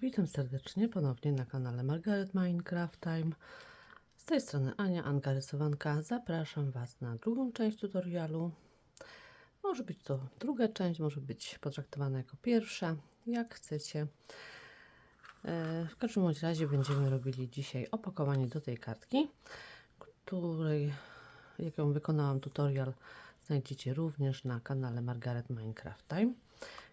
Witam serdecznie ponownie na kanale Margaret Minecraft Time. Z tej strony Ania, Anka Rysowanka. Zapraszam Was na drugą część tutorialu. Może być to druga część, może być potraktowana jako pierwsza, jak chcecie. E, W każdym razie będziemy robili dzisiaj opakowanie do tej kartki, której, jaką wykonałam tutorial, znajdziecie również na kanale Margaret Minecraft Time.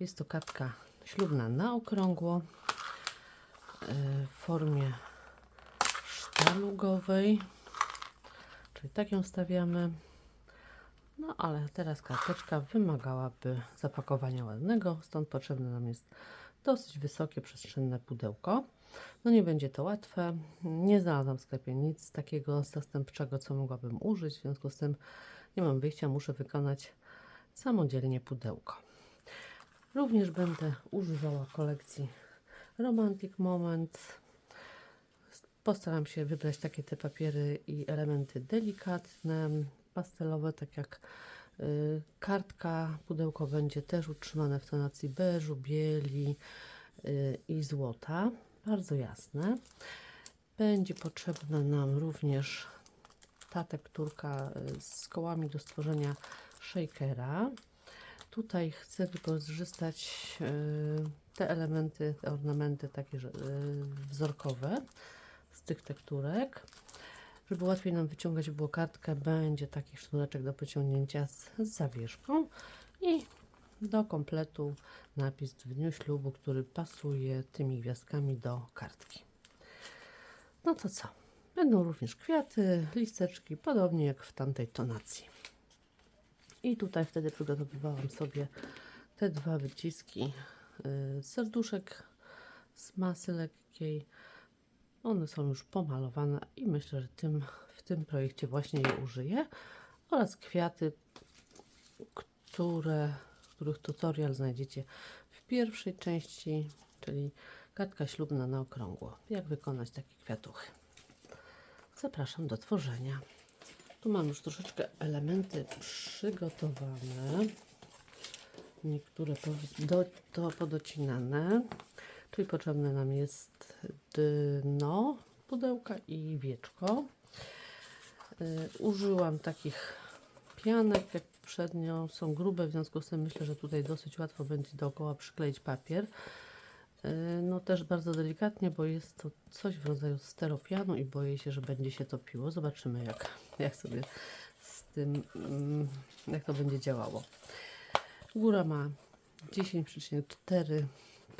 Jest to kartka ślubna na okrągło w formie sztalugowej, czyli tak ją stawiamy. No ale teraz karteczka wymagałaby zapakowania ładnego, stąd potrzebne nam jest dosyć wysokie, przestrzenne pudełko. No nie będzie to łatwe. Nie znalazłam w sklepie nic takiego zastępczego, co mogłabym użyć. W związku z tym nie mam wyjścia, muszę wykonać samodzielnie pudełko. Również będę używała kolekcji Romantic Moments. Postaram się wybrać takie te papiery i elementy delikatne, pastelowe, tak jak y, kartka. Pudełko będzie też utrzymane w tonacji beżu, bieli y, i złota. Bardzo jasne. Będzie potrzebna nam również ta tekturka y, z kołami do stworzenia shakera. Tutaj chcę wykorzystać te elementy, te ornamenty takie y, wzorkowe z tych tekturek. Żeby łatwiej nam wyciągać było kartkę, będzie taki sznureczek do pociągnięcia z, z zawieszką i do kompletu napis w dniu ślubu, który pasuje tymi gwiazdkami do kartki. No to co? Będą również kwiaty, listeczki, podobnie jak w tamtej tonacji. I tutaj wtedy przygotowywałam sobie te dwa wyciski serduszek z masy lekkiej. One są już pomalowane i myślę, że tym, w tym projekcie właśnie je użyję. Oraz kwiaty, które, których tutorial znajdziecie w pierwszej części, czyli kartka ślubna na okrągło. Jak wykonać takie kwiatuchy. Zapraszam do tworzenia. Tu mam już troszeczkę elementy przygotowane. Niektóre po- do, to podocinane. Czyli potrzebne nam jest dno pudełka i wieczko. Y, użyłam takich pianek jak poprzednio. Są grube, w związku z tym myślę, że tutaj dosyć łatwo będzie dookoła przykleić papier. Y, No też bardzo delikatnie, bo jest to coś w rodzaju steropianu i boję się, że będzie się topiło. Zobaczymy jak, jak sobie z tym, mm, jak to będzie działało. Góra ma 10,4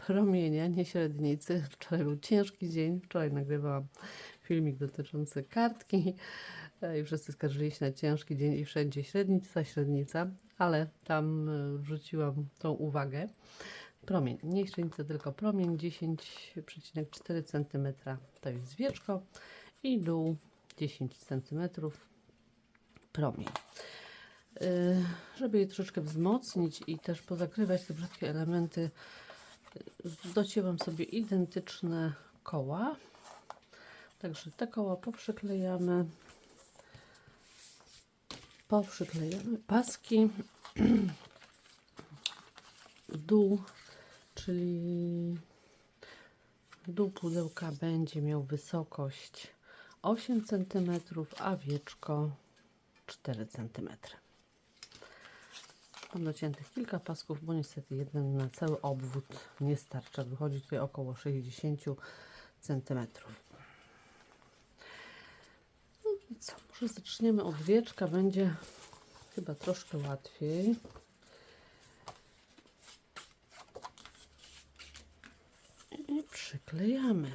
promienia, nie średnicy. Wczoraj był ciężki dzień. Wczoraj nagrywałam filmik dotyczący kartki e, i wszyscy skarżyli się na ciężki dzień i wszędzie średnica, średnica, ale tam e, wrzuciłam tą uwagę. Promień, nie średnica, tylko promień 10,4 cm to jest wieczko i dół 10 cm promień. Y, Żeby je troszeczkę wzmocnić i też pozakrywać te brzydkie elementy, y, docięłam sobie identyczne koła. Także te koła poprzyklejamy. Poprzyklejamy paski. Dół, czyli dół pudełka będzie miał wysokość 8 cm, a wieczko 4 cm. Mam dociętych kilka pasków, bo niestety jeden na cały obwód nie starcza. Wychodzi tutaj około 60 cm. No i co? Może zaczniemy od wieczka, będzie chyba troszkę łatwiej. I przyklejamy.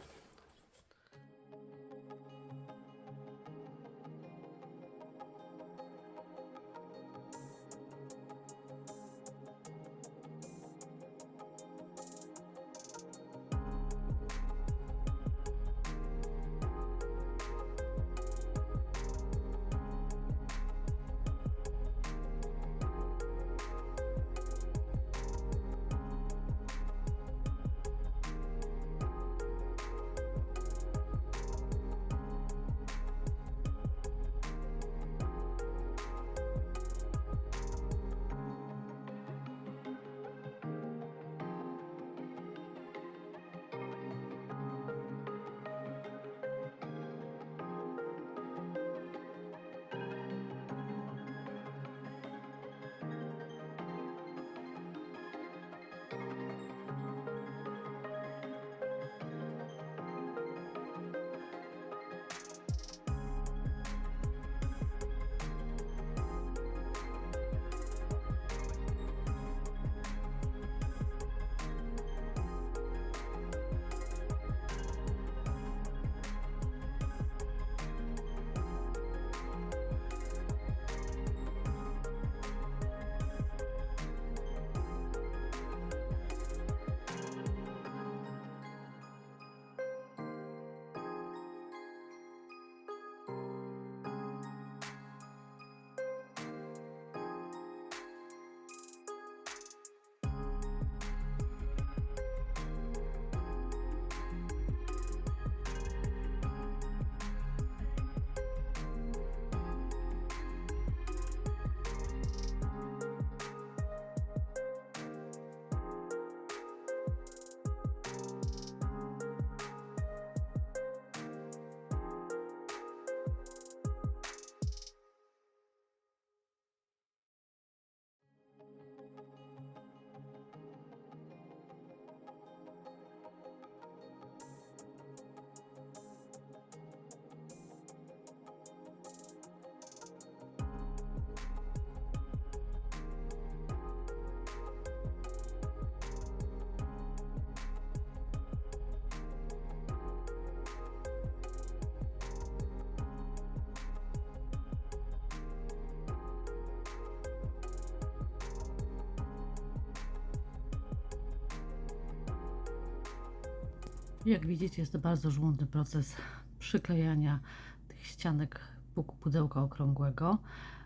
Jak widzicie, jest to bardzo żmudny proces przyklejania tych ścianek pu- pudełka okrągłego.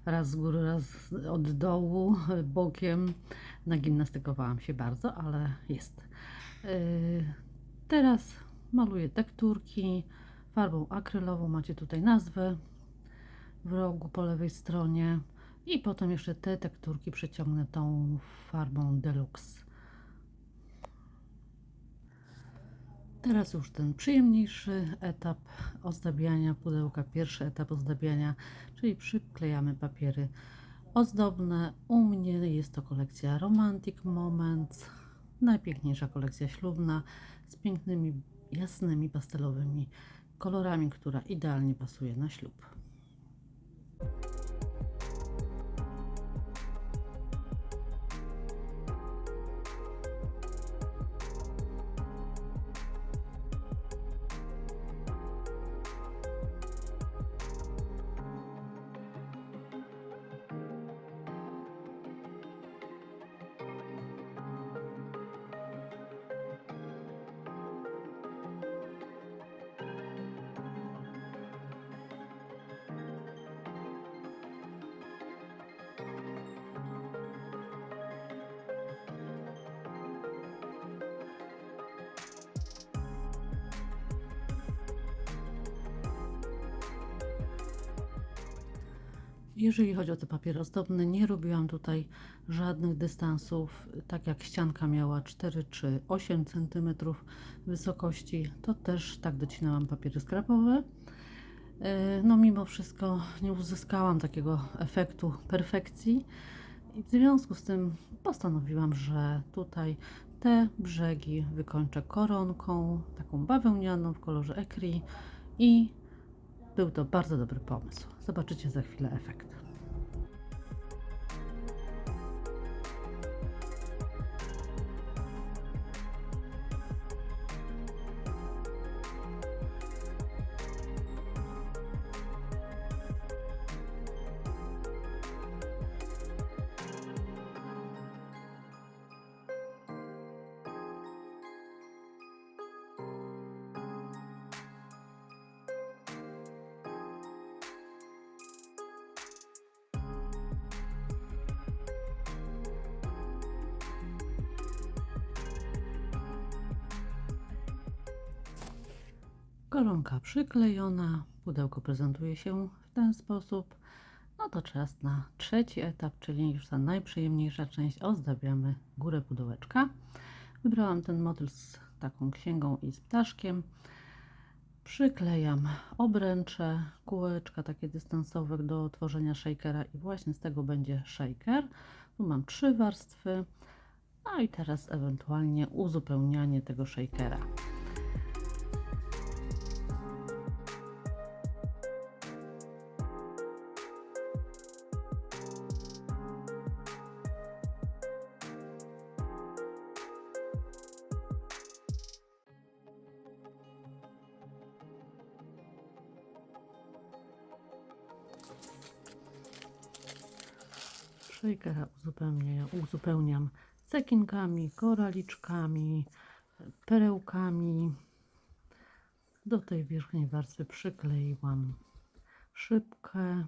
Raz z góry, raz od dołu, bokiem. Nagimnastykowałam się bardzo, ale jest. Yy, Teraz maluję tekturki farbą akrylową. Macie tutaj nazwę w rogu po lewej stronie. I potem jeszcze te tekturki przeciągnę tą farbą Deluxe. Teraz już ten przyjemniejszy etap ozdabiania pudełka, pierwszy etap ozdabiania, czyli przyklejamy papiery ozdobne. U mnie jest to kolekcja Romantic Moments, najpiękniejsza kolekcja ślubna z pięknymi, jasnymi, pastelowymi kolorami, która idealnie pasuje na ślub. Jeżeli chodzi o te papiery ozdobne, nie robiłam tutaj żadnych dystansów. Tak jak ścianka miała 4 czy 8 cm wysokości, to też tak docinałam papiery skrapowe. E, No mimo wszystko nie uzyskałam takiego efektu perfekcji i w związku z tym postanowiłam, że tutaj te brzegi wykończę koronką, taką bawełnianą w kolorze ekri i był to bardzo dobry pomysł. Zobaczycie za chwilę efekt. Koronka przyklejona, pudełko prezentuje się w ten sposób. No to czas na trzeci etap, czyli już ta najprzyjemniejsza część. Ozdabiamy górę pudełeczka. Wybrałam ten motyl z taką księgą i z ptaszkiem. Przyklejam obręcze, kółeczka takie dystansowe do tworzenia shakera i właśnie z tego będzie shaker. Tu mam trzy warstwy. No i teraz ewentualnie uzupełnianie tego shakera. Shakera uzupełniam, uzupełniam cekinkami, koraliczkami, perełkami. Do tej wierzchniej warstwy przykleiłam szybkę,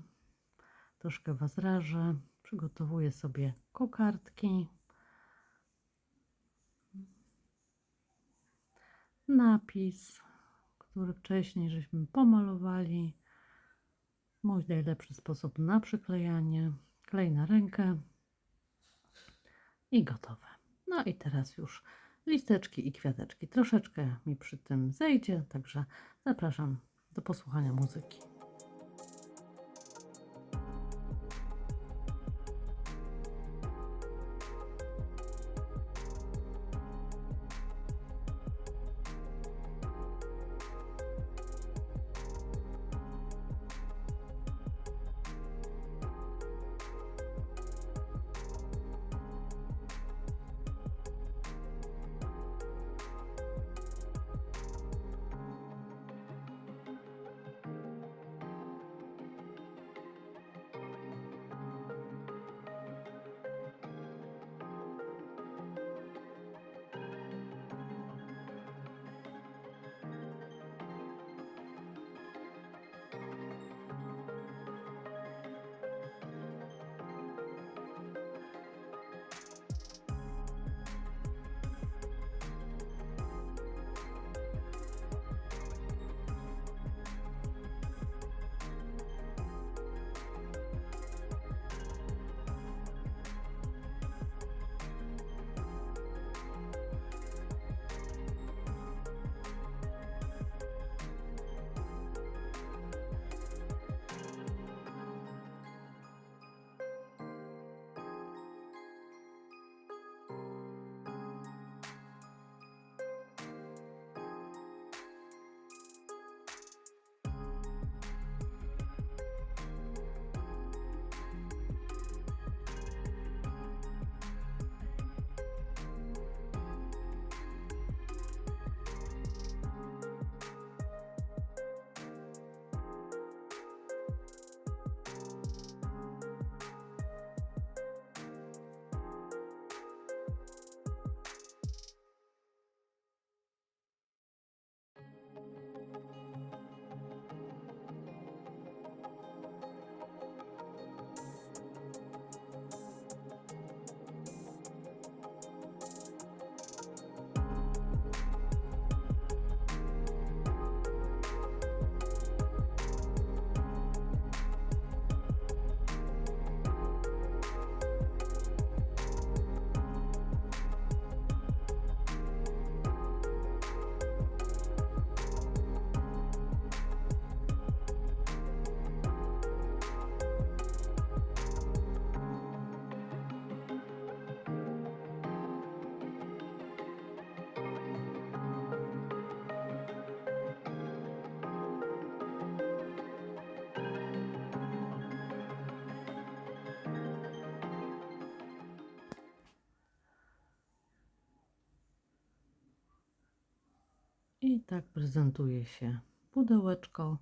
troszkę was rażę. Przygotowuję sobie kokardki. Napis, który wcześniej żeśmy pomalowali. Mój najlepszy sposób na przyklejanie. Klej na rękę i gotowe. No i teraz już listeczki i kwiateczki. Troszeczkę mi przy tym zejdzie, także zapraszam do posłuchania muzyki. I tak prezentuje się pudełeczko.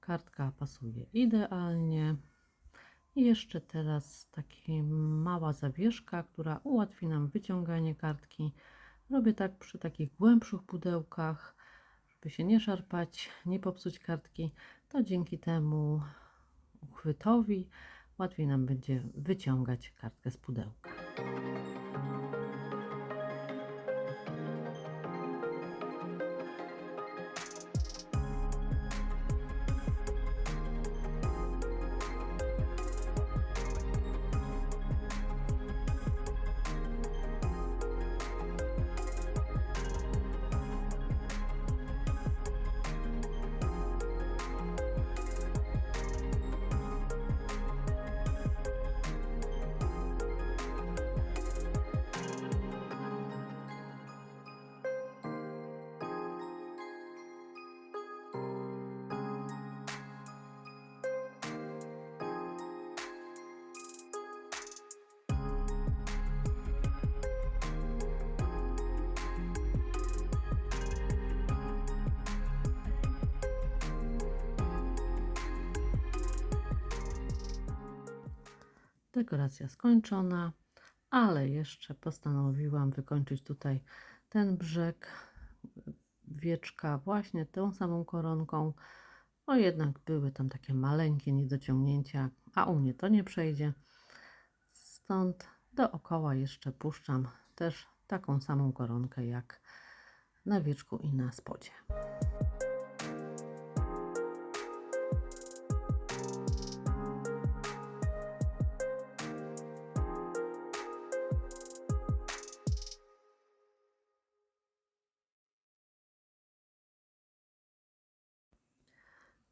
Kartka pasuje idealnie. I jeszcze teraz taka mała zawieszka, która ułatwi nam wyciąganie kartki. Robię tak przy takich głębszych pudełkach, żeby się nie szarpać, nie popsuć kartki. To dzięki temu uchwytowi łatwiej nam będzie wyciągać kartkę z pudełka. Dekoracja skończona, ale jeszcze postanowiłam wykończyć tutaj ten brzeg wieczka właśnie tą samą koronką. O jednak były tam takie maleńkie niedociągnięcia, a u mnie to nie przejdzie. Stąd dookoła jeszcze puszczam też taką samą koronkę jak na wieczku i na spodzie.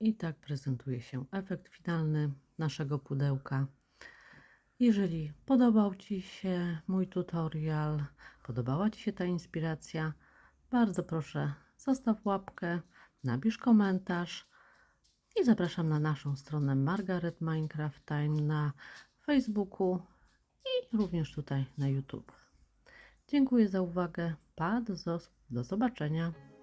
I tak prezentuje się efekt finalny naszego pudełka. Jeżeli podobał Ci się mój tutorial, podobała Ci się ta inspiracja, bardzo proszę zostaw łapkę, napisz komentarz i zapraszam na naszą stronę Margaret Minecraft Time na Facebooku i również tutaj na YouTube. Dziękuję za uwagę. Pa, do, do zobaczenia.